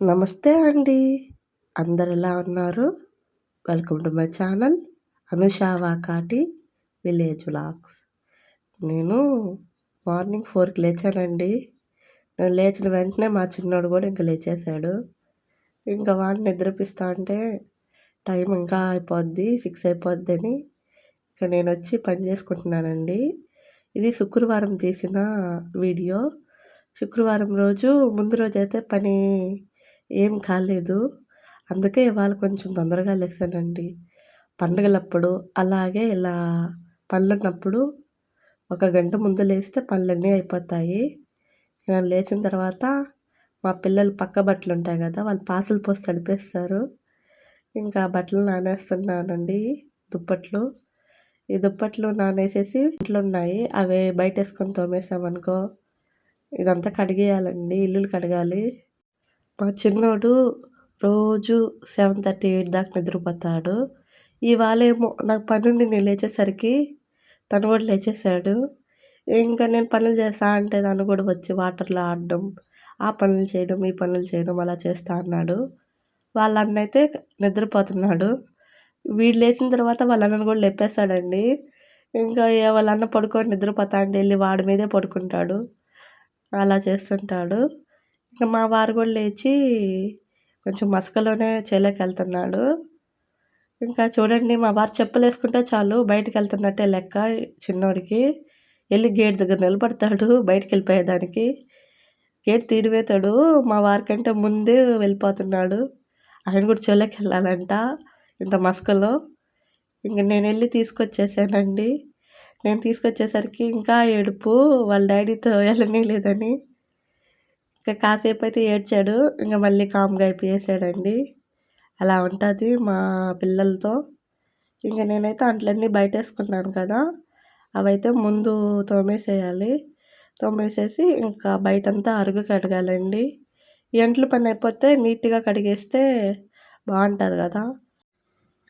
నమస్తే అండి. అందరు ఎలా ఉన్నారు? Welcome to my channel Anusha Vakati village vlogs. నేను మార్నింగ్ ఫోర్కి లేచానండి. నేను లేచిన వెంటనే మా చిన్నోడు కూడా ఇంకా లేచేశాడు. ఇంకా వాడిని నిద్రపిస్తా అంటే టైం ఇంకా అయిపోద్ది సిక్స్ అయిపోద్ది అని ఇంకా నేను వచ్చి పని చేసుకుంటున్నానండి. ఇది శుక్రవారం తీసిన వీడియో. శుక్రవారం రోజు ముందు రోజు అయితే పని ఏం కాలేదు. అందుకే ఇవాళ కొంచెం తొందరగా లేసానండి. పండగలప్పుడు అలాగే ఇలా పనులున్నప్పుడు ఒక గంట ముందు లేస్తే పనులన్నీ అయిపోతాయి. నేను లేచిన తర్వాత మా పిల్లలు పక్క బట్టలు ఉంటాయి కదా వాళ్ళు పాసులు పోసి తడిపేస్తారు. ఇంకా బట్టలు నానేస్తున్నానండి దుప్పట్లు. ఈ దుప్పట్లు నానేసేసి ఇంట్లో ఉన్నాయి. అవి బయట వేసుకొని తోమేసామనుకో ఇదంతా కడిగేయాలండి ఇల్లులు కడగాలి. మా చిన్నోడు రోజు సెవెన్ థర్టీ ఎయిట్ దాకా నిద్రపోతాడు. ఇవాళ ఏమో నాకు పని నేను లేచేసరికి తను కూడా లేచేసాడు ఇంకా నేను పనులు చేస్తా అంటే తను కూడా వచ్చి వాటర్లో ఆడడం ఆ పనులు చేయడం ఈ పనులు చేయడం అలా చేస్తా అన్నాడు. వాళ్ళ అన్న అయితే నిద్రపోతున్నాడు. వీడు లేచిన తర్వాత వాళ్ళ అన్నను కూడా లేపేస్తాడండి ఇంకా వాళ్ళ అన్న పడుకొని నిద్రపోతా అంటే వెళ్ళి వాడి మీదే పడుకుంటాడు. అలా చేస్తుంటాడు. ఇంకా మా వారు కూడా లేచి కొంచెం మసకలోనే చేలోకి వెళ్తున్నాడు. ఇంకా చూడండి మా వారు చెప్పులు వేసుకుంటే చాలు బయటకు వెళ్తున్నట్టే లెక్క చిన్నోడికి. వెళ్ళి గేట్ దగ్గర నిలబడతాడు బయటికి వెళ్ళిపోయేదానికి. గేట్ తీడివేతాడు. మా వారికంటే ముందే వెళ్ళిపోతున్నాడు. ఆయన కూడా చెలోకి వెళ్ళాలంట ఇంత మసకలో. ఇంక నేను వెళ్ళి తీసుకొచ్చేసానండి. నేను తీసుకొచ్చేసరికి ఇంకా ఏడుపు వాళ్ళ డాడీతో వెళ్ళనే లేదని. ఇంకా కాసేపు అయితే ఏడ్చాడు. ఇంకా మళ్ళీ కామ్గా అయిపోయేసాడండి. అలా ఉంటుంది మా పిల్లలతో. ఇంకా నేనైతే అంట్లన్నీ బయట వేసుకున్నాను కదా. అవైతే ముందు తోమేసేయాలి. తోమేసేసి ఇంకా బయటంతా అరుగు కడగాలండి. ఎంట్లు పని అయిపోతే నీట్గా కడిగేస్తే బాగుంటుంది కదా.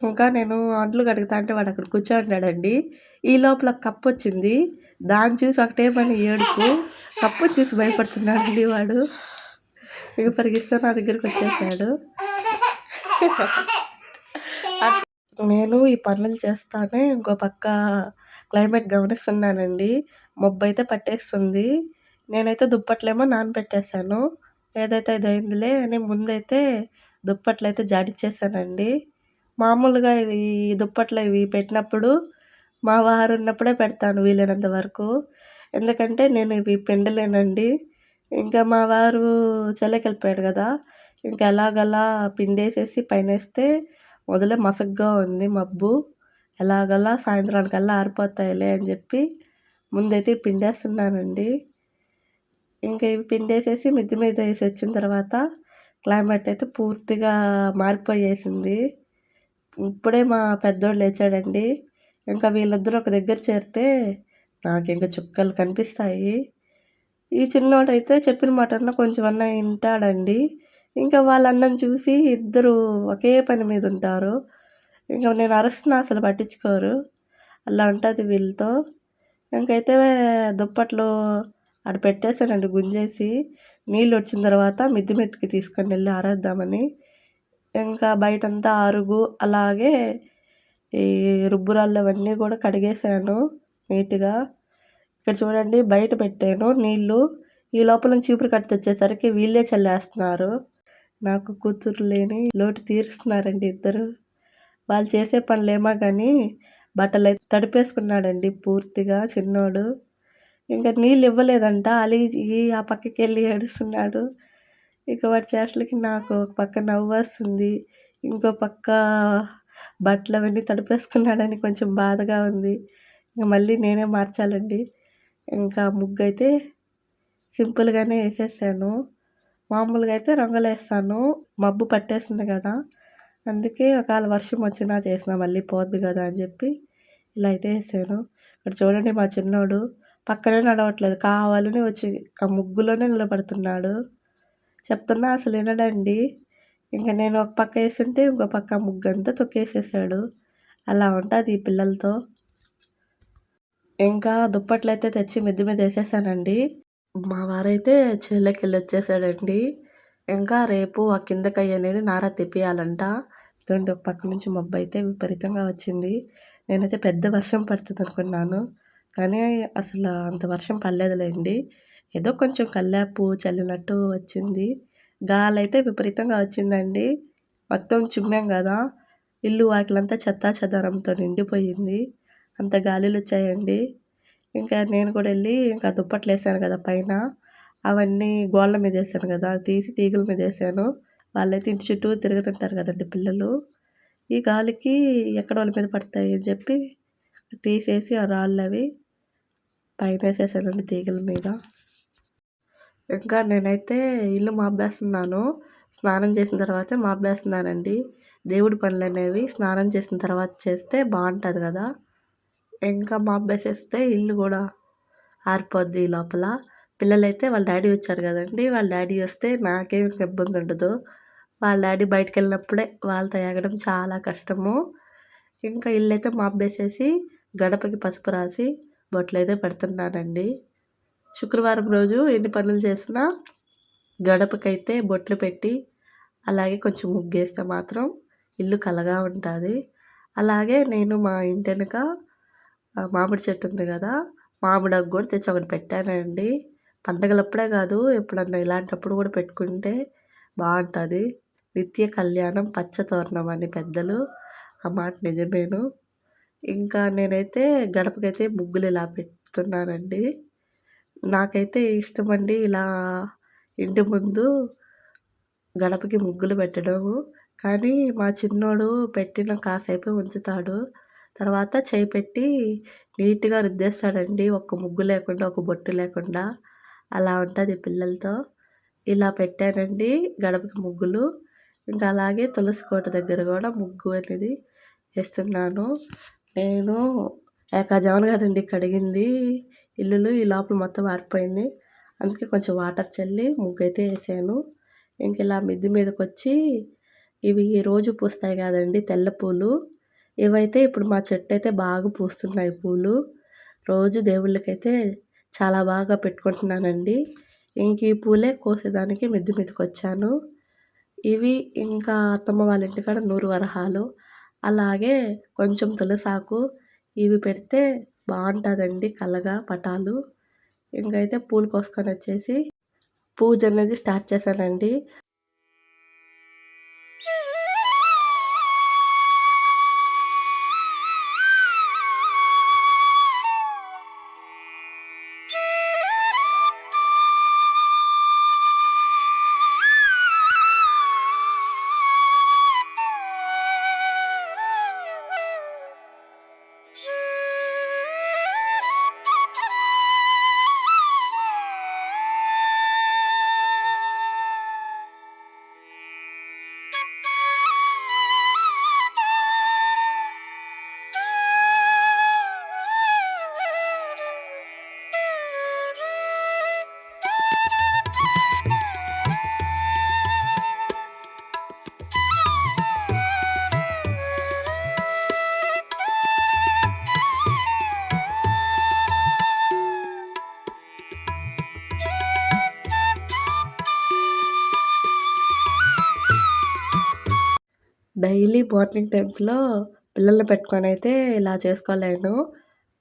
ఇంకా నేను అంట్లు కడుగుతా అంటే వాడు అక్కడ కూర్చోంటాడండి ఈ లోపల కప్పు వచ్చింది దాన్ని చూసి ఒకటే పని ఏడుపు. కప్పు చూసి భయపడుతున్నాడండి వాడు. ఇక పరిగిస్తే నా దగ్గరికి వచ్చేసాడు. నేను ఈ పనులు చేస్తానే ఇంకో పక్క క్లైమేట్ గమనిస్తున్నానండి. మబ్బు అయితే పట్టేస్తుంది. నేనైతే దుప్పట్లేమో నానబెట్టేశాను. ఏదైతే ఇది అయిందిలే అని ముందైతే దుప్పట్లు అయితే జాడిచ్చేసానండి మామూలుగా ఈ దుప్పట్లు ఇవి పెట్టినప్పుడు మా వారు ఉన్నప్పుడే పెడతాను వీలైనంత వరకు. ఎందుకంటే నేను ఇవి పిండలేనండి. ఇంకా మా వారు చల్లకి వెళ్ళిపోయాడు కదా. ఇంకా ఎలాగలా పిండేసేసి పైన వేస్తే మొదలే మసగ్గా ఉంది మబ్బు. ఎలాగలా సాయంత్రానికల్లా ఆరిపోతాయిలే అని చెప్పి ముందైతే పిండేస్తున్నానండి. ఇంకా ఇవి పిండేసేసి మిద్ది మీద వేసి వచ్చిన తర్వాత క్లైమేట్ అయితే పూర్తిగా మారిపోయేసింది. ఇప్పుడే మా పెద్దోడు లేచాడండి. ఇంకా వీళ్ళిద్దరూ ఒక దగ్గర చేరితే నాకు ఇంకా చుక్కలు కనిపిస్తాయి. ఈ చిన్నోడైతే చెప్పిన మాట అన్న కొంచెం అన్న వింటాడండి. ఇంకా వాళ్ళ చూసి ఇద్దరు ఒకే పని మీద ఉంటారు. ఇంకా నేను అరుస్తున్నా అసలు పట్టించుకోరు. అలా ఉంటుంది వీళ్ళతో. ఇంకైతే దుప్పట్లు ఆడ పెట్టేశానండి గుంజేసి. నీళ్ళు వచ్చిన తర్వాత మిద్ది మెత్తికి తీసుకొని వెళ్ళి ఆరేద్దామని. ఇంకా బయటంతా అరుగు అలాగే ఈ రుబ్బురాళ్ళు అవన్నీ కూడా కడిగేసాను నీట్గా. ఇక్కడ చూడండి బయట పెట్టాను నీళ్ళు. ఈ లోపల చీపురు కట్ట తెచ్చేసరికి వీళ్ళే చల్లేస్తున్నారు. నాకు కూతురు లేని లోటు తీరుస్తున్నారండి ఇద్దరు. వాళ్ళు చేసే పనులేమో కానీ బట్టలు అయితే తడిపేసుకున్నాడండి పూర్తిగా చిన్నోడు. ఇంకా నీళ్ళు ఇవ్వలేదంట అలిగి ఆ పక్కకి వెళ్ళి ఏడుస్తున్నాడు. ఇక వాడి చేష్టలకి నాకు ఒక పక్క నవ్వు వస్తుంది ఇంకో పక్క బట్టలు అవన్నీ తడిపేసుకున్నాడని కొంచెం బాధగా ఉంది. ఇంకా మళ్ళీ నేనే మార్చాలండి. ఇంకా ముగ్గు అయితే సింపుల్గానే వేసేసాను. మామూలుగా అయితే రంగులు వేస్తాను. మబ్బు పట్టేస్తుంది కదా అందుకే ఒకవేళ వర్షం వచ్చినా చేసిన మళ్ళీ పోద్ది కదా అని చెప్పి ఇలా అయితే వేసాను. ఇక్కడ చూడండి మా చిన్నోడు పక్కనే నడవట్లేదు కావాలని వచ్చి ఆ ముగ్గులోనే నిలబడుతున్నాడు. చెప్తున్నా అసలు వినడండి. ఇంకా నేను ఒక పక్క వేస్తుంటే ఇంకో పక్క ముగ్గంతా తొక్కేసేసాడు. అలా ఉంటుంది ఈ పిల్లలతో. ఇంకా దుప్పట్లు అయితే తెచ్చి మిద్ది మీద వేసేసానండి. మా వారైతే చేలోకి వెళ్ళి వచ్చేసాడండి ఇంకా రేపు ఆ కిందకయ్య అనేది నార తెప్పియాలంట. ఇటువంటి ఒక పక్క నుంచి మబ్బు అయితే విపరీతంగా వచ్చింది. నేనైతే పెద్ద వర్షం పడుతుంది అనుకున్నాను కానీ అసలు అంత వర్షం పడలేదులేండి. ఏదో కొంచెం కల్లాపు చల్లినట్టు వచ్చింది. గాలి అయితే విపరీతంగా వచ్చిందండి. మొత్తం చిమ్మాం కదా. ఇల్లు వాకిలంతా చెత్తా చెదారంతో నిండిపోయింది. అంత గాలిలు వచ్చాయండి. ఇంకా నేను కూడా వెళ్ళి ఇంకా దుప్పట్లు వేసాను కదా పైన. అవన్నీ గోళ్ళ మీద వేసాను కదా. తీసి తీగల మీద వేసాను. వాళ్ళైతే ఇంటి చుట్టూ తిరుగుతుంటారు కదండి పిల్లలు. ఈ గాలికి ఎక్కడ వాళ్ళ మీద పడతాయి అని చెప్పి తీసేసి ఆ రాళ్ళు అవి పైన వేసేసానండి తీగల మీద. ఇంకా నేనైతే ఇల్లు మాపేస్తున్నాను. స్నానం చేసిన తర్వాతే మాపేస్తున్నానండి. దేవుడి పనులు అనేవి స్నానం చేసిన తర్వాత చేస్తే బాగుంటుంది కదా. ఇంకా మాపేసేస్తే ఇల్లు కూడా ఆరిపోద్ది లోపల. పిల్లలైతే వాళ్ళ డాడీ వచ్చారు కదండి. వాళ్ళ డాడీ వస్తే నాకేం ఇబ్బంది ఉండదు. వాళ్ళ డాడీ బయటకు వెళ్ళినప్పుడే వాళ్ళతో ఎగడం చాలా కష్టము. ఇంకా ఇల్లు అయితే మాపేసేసి గడపకి పసుపు రాసి బొట్లు అయితే పెడుతున్నానండి. శుక్రవారం రోజు ఎన్ని పనులు చేసినా గడపకైతే బొట్లు పెట్టి అలాగే కొంచెం ముగ్గేస్తే మాత్రం ఇల్లు కలగా ఉంటుంది. అలాగే నేను మా ఇంటి వెనుక మామిడి చెట్టు ఉంది కదా మామిడాకు కూడా తెచ్చి ఒకటి పెట్టానండి. పండగలప్పుడే కాదు ఎప్పుడన్నా ఇలాంటప్పుడు కూడా పెట్టుకుంటే బాగుంటుంది. నిత్య కళ్యాణం పచ్చ తోరణం అని పెద్దలు ఆ మాట నిజమేను. ఇంకా నేనైతే గడపకైతే ముగ్గులు ఇలా పెడుతున్నానండి. నాకైతే ఇష్టమండి ఇలా ఇంటి ముందు గడపకి ముగ్గులు పెట్టడము. కానీ మా చిన్నోడు పెట్టిన కాసేపు ఉంచుతాడు. తర్వాత చేయి పెట్టి నీట్గా రుద్దేస్తాడండి. ఒక్క ముగ్గు లేకుండా ఒక బొట్టు లేకుండా. అలా ఉంటుంది పిల్లలతో. ఇలా పెట్టానండి గడపకి ముగ్గులు. ఇంకా అలాగే తులసి కోట దగ్గర కూడా ముగ్గు అనేది వేస్తున్నాను. నేను ఏకాజామున కదండి కడిగింది. ఇల్లులు ఈ లోపల మొత్తం ఆరిపోయింది. అందుకే కొంచెం వాటర్ చల్లి ముగ్గు అయితే వేసాను. ఇంక ఇలా మిద్ది మీదకి వచ్చి ఇవి రోజు పూస్తాయి కాదండి తెల్ల పూలు. ఇవైతే ఇప్పుడు మా చెట్టు అయితే బాగా పూస్తున్నాయి పూలు. రోజు దేవుళ్ళకైతే చాలా బాగా పెట్టుకుంటున్నానండి. ఇంక ఈ పూలే కోసేదానికి మిద్ది మీదకి వచ్చాను ఇవి ఇంకా అత్తమ్మ వాళ్ళ ఇంటికాడ నూరు వరహాలు. అలాగే కొంచెం తులసాకు ఇవి పెడితే బాగుంటుందండి కలగా పటాలు. ఇంకైతే పూలు కోసుకొని వచ్చేసి పూజ అనేది స్టార్ట్ చేశానండి. డైలీ మార్నింగ్ టైమ్స్లో పిల్లల్ని పెట్టుకొని అయితే ఇలా చేసుకోలేను.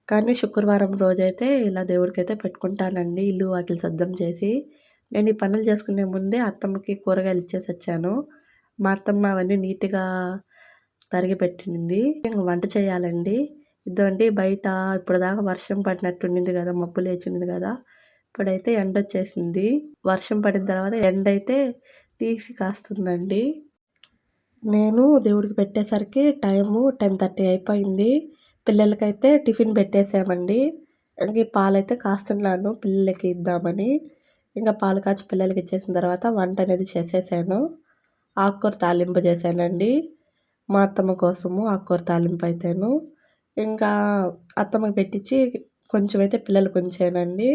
కానీ శుక్రవారం రోజైతే ఇలా దేవుడికి అయితే పెట్టుకుంటానండి. ఇల్లు వాకిలి సద్దం చేసి. నేను ఈ పనులు చేసుకునే ముందే అత్తమ్మకి కూరగాయలు ఇచ్చేసి వచ్చాను. మా అత్తమ్మ అవన్నీ నీట్గా తరిగి పెట్టింది. వంట చేయాలండి. ఇదండి బయట ఇప్పుడు దాకా వర్షం పడినట్టుండింది కదా మబ్బు లేచింది కదా. ఇప్పుడైతే ఎండ వచ్చేసింది వర్షం పడిన తర్వాత ఎండ అయితే తీసి కాస్తుందండి. నేను దేవుడికి పెట్టేసరికి టైము టెన్ థర్టీ అయిపోయింది. పిల్లలకైతే టిఫిన్ పెట్టేసామండి. ఇంక ఈ పాలైతే కాస్తున్నాను పిల్లలకి ఇద్దామని. ఇంకా పాలు కాచి పిల్లలకి ఇచ్చేసిన తర్వాత వంట అనేది చేసేసాను. ఆకుకూర తాలింపు చేశానండి. మా అత్తమ్మ కోసము ఆకుకూర తాలింపు అయితేను. ఇంకా అత్తమ్మకి పెట్టించి కొంచెం అయితే పిల్లలకు ఉంచానండి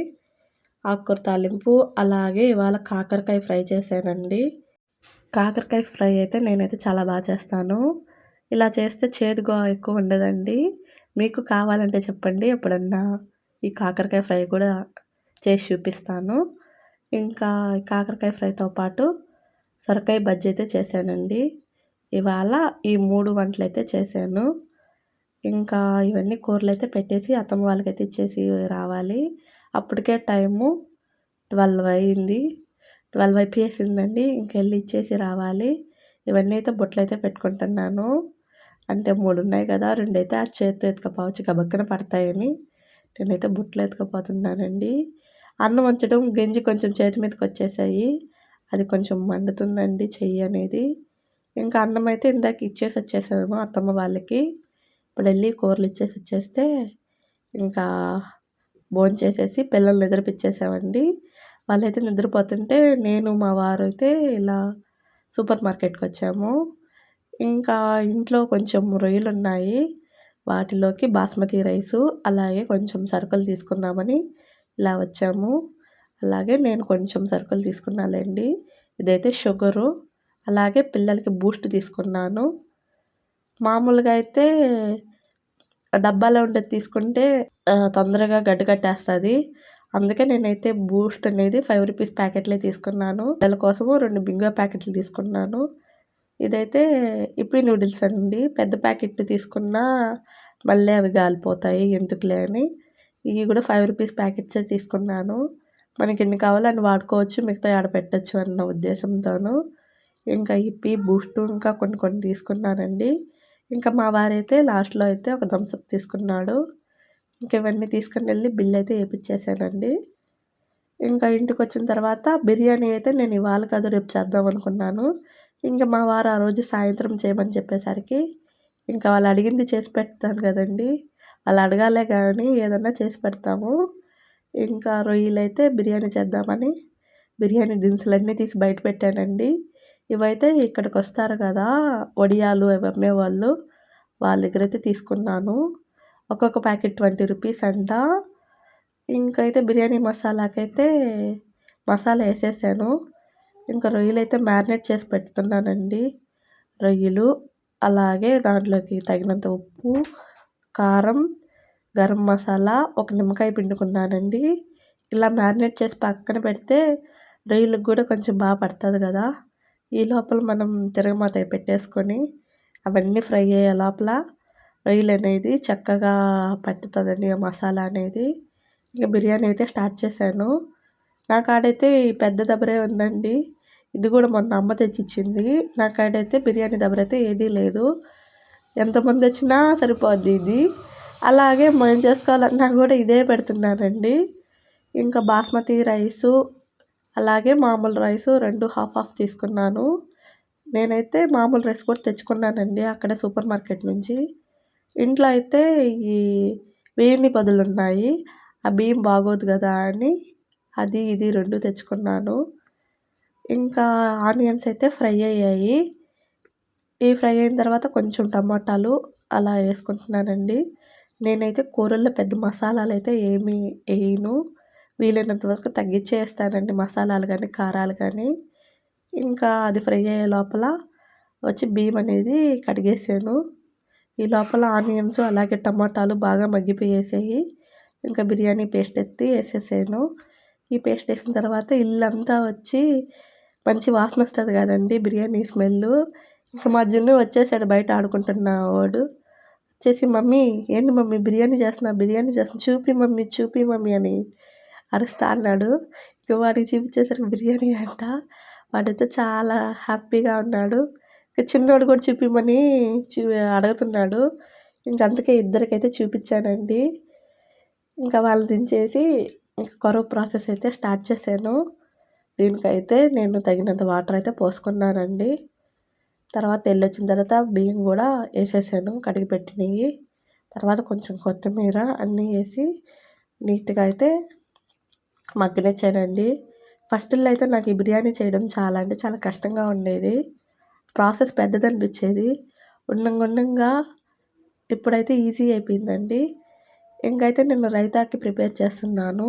ఆకుకూర తాలింపు అలాగే ఇవాళ కాకరకాయ ఫ్రై చేశానండి. కాకరకాయ ఫ్రై అయితే నేనైతే చాలా బాగా చేస్తాను. ఇలా చేస్తే చేదుగా ఎక్కువ ఉండదండి. మీకు కావాలంటే చెప్పండి ఎప్పుడన్నా ఈ కాకరకాయ ఫ్రై కూడా చేసి చూపిస్తాను. ఇంకా కాకరకాయ ఫ్రైతో పాటు సొరకాయ బజ్జీ అయితే చేశానండి. ఇవాళ ఈ మూడు వంటలు అయితే చేశాను. ఇంకా ఇవన్నీ కూరలు అయితే పెట్టేసి అత్తమ్మ వాళ్ళకైతే ఇచ్చేసి రావాలి. అప్పటికే టైము ట్వెల్వ్ అయింది. ట్వెల్వ్ అయిపోయేసిందండి. ఇంకెళ్ళి ఇచ్చేసి రావాలి. ఇవన్నీ అయితే బొట్లు అయితే పెట్టుకుంటున్నాను. అంటే మూడు ఉన్నాయి కదా రెండు అయితే ఆ చేతితో ఎత్తుకపోవచ్చు గబక్కన పడతాయని. నేనైతే బొట్లు ఎత్తుకపోతున్నానండి. అన్నం వంచడం గంజి కొంచెం చేతి మీదకి వచ్చేసాయి. అది కొంచెం మండుతుందండి చెయ్యి అనేది. ఇంకా అన్నం అయితే ఇందాక ఇచ్చేసి వచ్చేసాను అత్తమ్మ వాళ్ళకి. ఇప్పుడు వెళ్ళి కూరలు ఇచ్చేసి వచ్చేస్తే ఇంకా భోజనం చేసేసి పిల్లలు నిద్రపిచ్చేసామండి. వాళ్ళైతే నిద్రపోతుంటే నేను మా వారు అయితే ఇలా సూపర్ మార్కెట్కి వచ్చాము. ఇంకా ఇంట్లో కొంచెం రొయ్యలు ఉన్నాయి వాటిలోకి బాస్మతి రైసు అలాగే కొంచెం సరుకులు తీసుకుందామని ఇలా వచ్చాము. అలాగే నేను కొంచెం సరుకులు తీసుకున్నానండి ఇదైతే షుగరు అలాగే పిల్లలకి బూస్ట్ తీసుకున్నాను. మామూలుగా అయితే డబ్బాలో ఉండేది తీసుకుంటే తొందరగా గడ్డకట్టేస్తుంది అందుకే నేనైతే బూస్ట్ అనేది ఫైవ్ రూపీస్ ప్యాకెట్లే తీసుకున్నాను. పిల్లల కోసము రెండు బింగో ప్యాకెట్లు తీసుకున్నాను. ఇదైతే ఇప్పి నూడిల్స్ అండి. పెద్ద ప్యాకెట్ తీసుకున్నా మళ్ళీ అవి గాలిపోతాయి ఎందుకులే అని. ఇవి కూడా ఫైవ్ రూపీస్ ప్యాకెట్సే తీసుకున్నాను. మనకి ఎన్ని కావాలో అని వాడుకోవచ్చు మిగతా ఆడ పెట్టచ్చు అన్న ఉద్దేశంతోను. ఇంకా ఇప్పి బూస్ట్ ఇంకా కొన్ని కొన్ని తీసుకున్నానండి. ఇంకా మా వారైతే లాస్ట్లో అయితే ఒక థమ్స్అప్ తీసుకున్నాడు. ఇంక ఇవన్నీ తీసుకుని వెళ్ళి బిల్ అయితే వేయించేసానండి ఇంకా ఇంటికి వచ్చిన తర్వాత బిర్యానీ అయితే నేను ఇవాళ కాదు రేపు చేద్దాం అనుకున్నాను. ఇంకా మా వారు ఆ రోజు సాయంత్రం చేయమని చెప్పేసరికి ఇంకా వాళ్ళు అడిగింది చేసి పెడతాను కదండి. వాళ్ళు అడగాలే కానీ ఏదన్నా చేసి పెడతాము. ఇంకా రొయ్యలు అయితే బిర్యానీ చేద్దామని బిర్యానీ దినుసులన్నీ తీసి బయట పెట్టానండి. ఇవైతే ఇక్కడికి వస్తారు కదా వడియాలు అవి అమ్మేవాళ్ళు వాళ్ళ దగ్గర అయితే తీసుకున్నాను. ఒక్కొక్క ప్యాకెట్ ట్వంటీ రూపీస్ అంట. ఇంకైతే బిర్యానీ మసాలాకైతే మసాలా వేసేసాను. ఇంకా రొయ్యలు అయితే మ్యారినేట్ చేసి పెడుతున్నానండి. రొయ్యలు అలాగే దాంట్లోకి తగినంత ఉప్పు కారం గరం మసాలా ఒక నిమ్మకాయ పిండుకున్నానండి. ఇలా మ్యారినేట్ చేసి పక్కన పెడితే రొయ్యలకు కూడా కొంచెం బాగా పడుతుంది కదా. ఈ లోపల మనం తిరగమాత పెట్టేసుకొని అవన్నీ ఫ్రై అయ్యే లోపల రొయ్యలు అనేది చక్కగా పట్టుతుందండి ఆ మసాలా అనేది. ఇక బిర్యానీ అయితే స్టార్ట్ చేశాను. నా కాడైతే ఈ పెద్ద దబరే ఉందండి. ఇది కూడా మొన్న అమ్మ తెచ్చిచ్చింది. నా కాడైతే బిర్యానీ దబర అయితే ఏదీ లేదు. ఎంతమంది వచ్చినా సరిపోద్ది ఇది. అలాగే మనం చేసుకోవాలన్నా కూడా ఇదే పెడుతున్నానండి ఇంకా బాస్మతి రైసు అలాగే మామూలు రైసు రెండు హాఫ్ హాఫ్ తీసుకున్నాను. నేనైతే మామూలు రైస్ కూడా తెచ్చుకున్నానండి అక్కడ సూపర్ మార్కెట్ నుంచి. ఇంట్లో అయితే ఈ వేయని పదులు ఉన్నాయి ఆ బియ్యం బాగోదు కదా అని అది ఇది రెండు తెచ్చుకున్నాను. ఇంకా ఆనియన్స్ అయితే ఫ్రై అయ్యాయి. ఈ ఫ్రై అయిన తర్వాత కొంచెం టమాటాలు అలా వేసుకుంటున్నానండి. నేనైతే కూరల్లో పెద్ద మసాలాలు అయితే ఏమీ వేయను. వీలైనంత వరకు తగ్గించే వేస్తానండి మసాలాలు కానీ కారాలు కానీ ఇంకా అది ఫ్రై అయ్యే లోపల వచ్చి బియ్యం అనేది కడిగేసాను. ఈ లోపల ఆనియన్స్ అలాగే టమాటాలు బాగా మగ్గిపోయేసాయి. ఇంకా బిర్యానీ పేస్ట్ ఎత్తి వేసేసాను. ఈ పేస్ట్ వేసిన తర్వాత ఇల్లంతా వచ్చి మంచి వాసన వస్తుంది కదండి బిర్యానీ స్మెల్ ఇంకా మా జున్ను వచ్చేసాడు బయట ఆడుకుంటున్న వాడు. వచ్చేసి మమ్మీ ఏంది మమ్మీ బిర్యానీ చేస్తున్నా బిర్యానీ చేస్తున్నా చూపి మమ్మీ చూపి మమ్మీ అని అరుస్తా అన్నాడు. ఇక వాడికి చూపించేసరికి బిర్యానీ అంట. వాడైతే చాలా హ్యాపీగా ఉన్నాడు. చిన్నోడు కూడా చూపిమని చూ అడుగుతున్నాడు. ఇంక అందుకే ఇద్దరికైతే చూపించానండి. ఇంకా వాళ్ళు దించేసి ఇంకా కొరవ ప్రాసెస్ అయితే స్టార్ట్ చేశాను. దీనికైతే నేను తగినంత వాటర్ అయితే పోసుకున్నానండి. తర్వాత వెళ్ళొచ్చిన తర్వాత బియ్యం కూడా వేసేసాను కడిగి పెట్టినవి. తర్వాత కొంచెం కొత్తిమీర అన్నీ వేసి నీట్గా అయితే మగ్గనిచ్చానండి. ఫస్ట్లో అయితే నాకు ఈ బిర్యానీ చేయడం చాలా అంటే చాలా కష్టంగా ఉండేది. ప్రాసెస్ పెద్దది అనిపించేది ఉండంగా ఉండంగా ఇప్పుడైతే ఈజీ అయిపోయిందండి. ఇంకైతే నేను రైతాకి ప్రిపేర్ చేస్తున్నాను.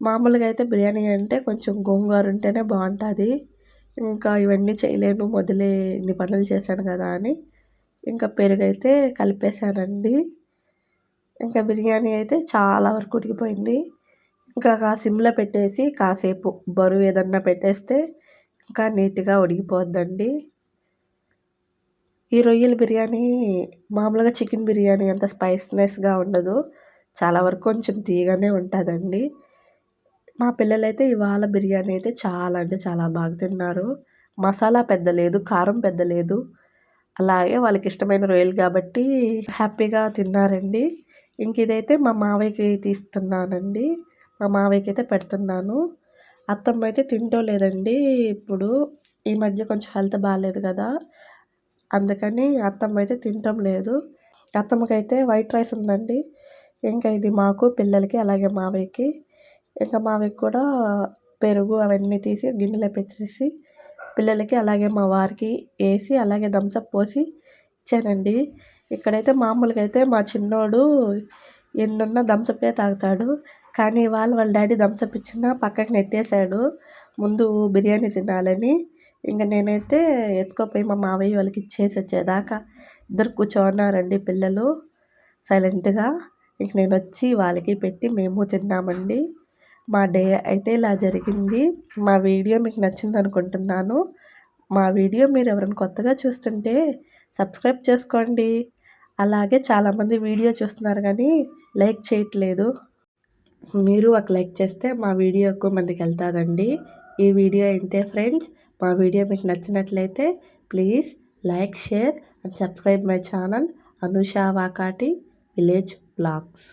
మామూలుగా అయితే బిర్యానీ అంటే కొంచెం గోంగూర ఉంటేనే బాగుంటుంది. ఇంకా ఇవన్నీ చేయలేను మొదలే ఇన్ని పనులు చేశాను కదా అని. ఇంకా పెరుగు అయితే కలిపేశానండి. ఇంకా బిర్యానీ అయితే చాలా వరకు ఉడికిపోయింది. ఇంకా సిమ్లో పెట్టేసి కాసేపు బరువు ఏదన్నా పెట్టేస్తే ఇంకా నీట్గా ఉడికిపోద్దండి. ఈ రొయ్యల బిర్యానీ మామూలుగా చికెన్ బిర్యానీ అంత స్పైస్నెస్గా ఉండదు. చాలా వరకు కొంచెం తీయగానే ఉంటుందండి. మా పిల్లలైతే ఇవాళ బిర్యానీ అయితే చాలా అంటే చాలా బాగా తిన్నారు. మసాలా పెద్ద లేదు కారం పెద్ద లేదు. అలాగే వాళ్ళకి ఇష్టమైన రొయ్యలు కాబట్టి హ్యాపీగా తిన్నారండి. ఇంక ఇదైతే మా మావయ్యకి తీస్తున్నానండి. మా మావయ్యకి అయితే పెడుతున్నాను. అత్తమ్మ అయితే తింటో లేదండి. ఇప్పుడు ఈ మధ్య కొంచెం హెల్త్ బాగాలేదు కదా. అందుకని అత్తమ్మ అయితే తినటం లేదు. అత్తమ్మకైతే వైట్ రైస్ ఉందండి. ఇంకా ఇది మాకు పిల్లలకి అలాగే మావయ్యకి. ఇంకా మావయ్యకి కూడా పెరుగు అవన్నీ తీసి గిన్నెలో పెట్టేసి పిల్లలకి అలాగే మా వారికి వేసి అలాగే థమ్స్అప్ పోసి ఇచ్చానండి. ఇక్కడైతే మామూలుగా అయితే మా చిన్నోడు ఎన్నున్న థమ్స్అప్పే తాగుతాడు. కానీ ఇవాళ వాళ్ళ డాడీ థమ్స్అప్ ఇచ్చినా పక్కకి నెట్టేశాడు. ముందు బిర్యానీ తినాలని. ఇంక నేనైతే ఎత్తుకోపోయి మా మావయ్య వాళ్ళకి ఇచ్చేసి వచ్చేదాకా ఇద్దరు కూర్చోన్నారండి పిల్లలు సైలెంట్గా. ఇంక నేను వచ్చి వాళ్ళకి పెట్టి మేము తిన్నామండి. మా డే అయితే ఇలా జరిగింది. మా వీడియో మీకు నచ్చింది అనుకుంటున్నాను. మా వీడియో మీరు ఎవరైనా కొత్తగా చూస్తుంటే సబ్స్క్రైబ్ చేసుకోండి. అలాగే చాలామంది వీడియో చూస్తున్నారు కానీ లైక్ చేయట్లేదు. మీరు ఒక లైక్ చేస్తే మా వీడియో ఎక్కువ మందికి వెళ్తుందండి ఈ వీడియో అయితే ఫ్రెండ్స్. మా వీడియో మీకు నచ్చినట్లయితే please like share and subscribe my channel Anusha Vakati village blogs.